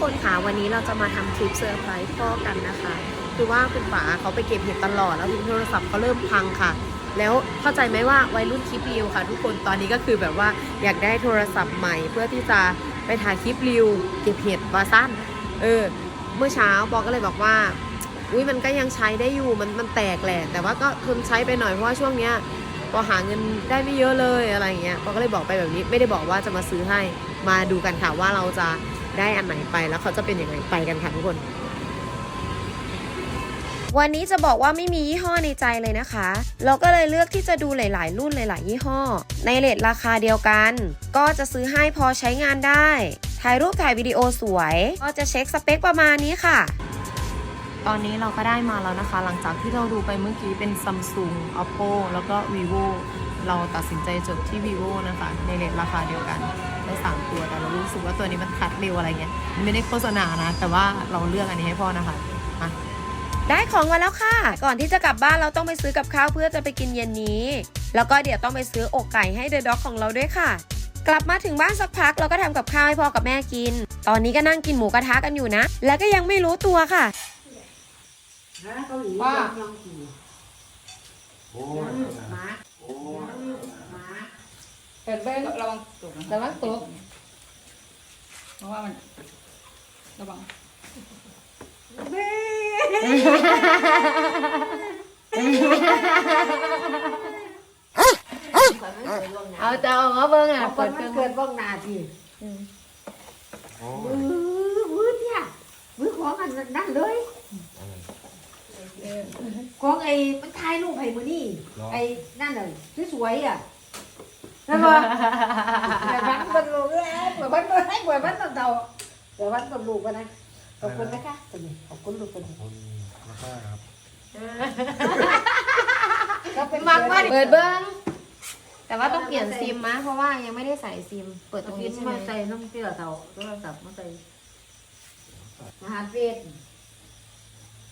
คนค่ะวันนี้เราจะมาทำคลิปเซอร์ไพรส์พ่อกันนะคะ คือว่าคุณป๋าเขาไปเก็บเห็ดตลอดแล้วโทรศัพท์เขาเริ่มพังค่ะ แล้วเข้าใจไหมว่าวัยรุ่นคลิปรีวค่ะ ทุกคนตอนนี้ก็คือแบบว่าอยากได้โทรศัพท์ใหม่เพื่อที่จะไปถ่ายคลิปรีวเก็บเห็ดวาสั้นเออเมื่อเช้าบอกก็เลยบอกว่าอุ้ยมันก็ยังใช้ได้อยู่มันมันแตกแหละแต่ว่าก็ทนใช้ไปหน่อยเพราะว่าช่วงเนี้ยพอหาเงินได้ไม่เยอะเลยอะไรเงี้ยปอก็เลยบอกไปแบบนี้ไม่ได้บอกว่าจะมาซื้อให้มาดูกันค่ะว่าเราจะ ได้อันไหนไปแล้วเขาจะเป็นยังไงไปกันค่ะทุกคน วันนี้จะบอกว่าไม่มียี่ห้อในใจเลยนะคะ เราก็เลยเลือกที่จะดูหลาย ๆ รุ่นหลาย ๆ ยี่ห้อ ในเลทราคาเดียวกัน ก็จะซื้อให้พอใช้งานได้ ถ่ายรูปถ่ายวิดีโอสวย ก็จะเช็คสเปคประมาณนี้ค่ะตอนนี้เราก็ได้มาแล้วนะคะ หลังจากที่เราดูไปเมื่อกี้เป็น Samsung Oppo แล้วก็ vivo เราตัดสินใจจบที่ vivo นะคะ ในเลทราคาเดียวกันได้สามตัวแต่เรารู้สึกว่าตัวนี้มันคัดเร็วอะไรเงี้ยมันไม่ได้โฆษณานะ แต่ว่าเราเลือกอันนี้ให้พ่อนะคะอะได้ของมาแล้วค่ะ ก่อนที่จะกลับบ้านเราต้องไปซื้อกับข้าวเพื่อจะไปกินเย็นนี้ แล้วก็เดี๋ยวต้องไปซื้ออกไก่ให้เดอะด็อกของเราด้วยค่ะ กลับมาถึงบ้านสักพักเราก็ทำกับข้าวให้พ่อกับแม่กิน ตอนนี้ก็นั่งกินหมูกระทะกันอยู่นะ และก็ยังไม่รู้ตัวค่ะว่าโอ้ยโอ้ยเปิดเบิ้งระวังตกระวังตก เพราะว่ามันระวังเอาจะเอามาเบิ้งอะเอาคนมันเกิดบ้องนาทีโอ้วื้อวื้อเนี่ยวื้อของอันนั่นเลยของไอ้มันถ่ายรูปให้มือนี่ไอ้นั่นเลยสวยๆอะ นั่นบ่แบบวันบนลูกเอ้ยแบบวันบนให้แบบวันบนเตาแบบวันบนลูกกันนะขอบคุณนะคะคนนี้ขอบคุณลูกคนนี้ขอบคุณมากๆครับก็เป็นมักมากเปิเปิดดเบิ้เบิ้งงแต่ว่าต้องเปลี่ยนซิมนะเพราะว่ายังไม่ได้ใส่ซิม เปิดตรงกินี้นใช่ไหมมาใส่น้ำเกลือเตาโทรศัพท์มาใส่อาหารเฟส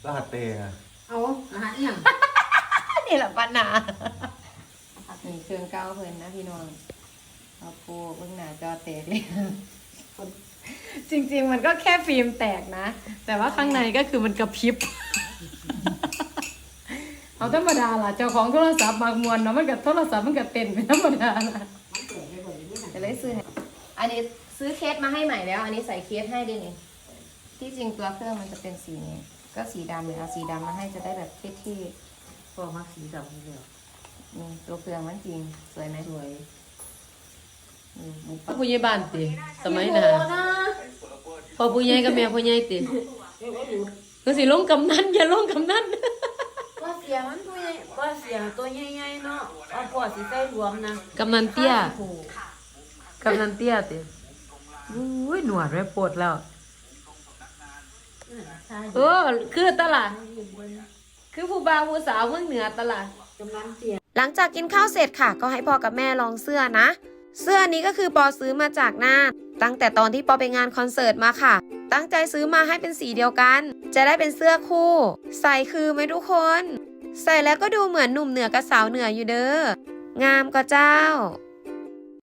รหัสเตงอะเอาอาหารอย่างนี่แหละปัญหา นี่เครื่องเก้าเพิ่นนะพี่น้องเอาปูเบื้องหน้าจอแตกเลย จริง ๆ มันก็แค่ฟิล์มแตกนะ แต่ว่าข้างในก็คือมันกระพริบ เอาธรรมดาล่ะ เจ้าของโทรศัพท์บางมวนเนาะมันกับโทรศัพท์มันกับเต้นเป็นธรรมดาล่ะจะได้ซื้อให้อันนี้ซื้อเคสมาให้ใหม่แล้ว อันนี้ใส่เคสให้ด้วยนี่ที่จริงตัวเครื่องมันจะเป็นสีนี้ ก็สีดำเลยเอาสีดำมาให้จะได้แบบเท่พอมักสีดำนี่เดียวๆ นี่ตัวเครื่องมันจริง สวยไหมสวยนี่บุปผู้ใหญ่บ้านติสมัยหน่ะพอผู้ใหญ่กับแม่ผู้ใหญ่ติก็สิลงกำนันอย่าลงกำนันว่าเสียมันตัวใหญ่ว่าเสียตัวใหญ่ๆเนาะเอาปอดสิใส่รวมนะกำนันเตี้ยกำนันเตี้ยติอุ้ยหนวดไว้ปวดแล้ว เออคือตลาดคือผู้บ่าวผู้สาวเมืองเหนือตลาดกำลังเตีย หลังจากกินข้าวเสร็จค่ะ ก็ให้พ่อกับแม่ลองเสื้อนะ เสื้อนี้ก็คือปอซื้อมาจากน่านตั้งแต่ตอนที่ปอไปงานคอนเสิร์ตมาค่ะ ตั้งใจซื้อมาให้เป็นสีเดียวกัน จะได้เป็นเสื้อคู่ ใส่คือไหมทุกคน ใส่แล้วก็ดูเหมือนหนุ่มเหนือกับสาวเหนืออยู่เด้องามก็เจ้า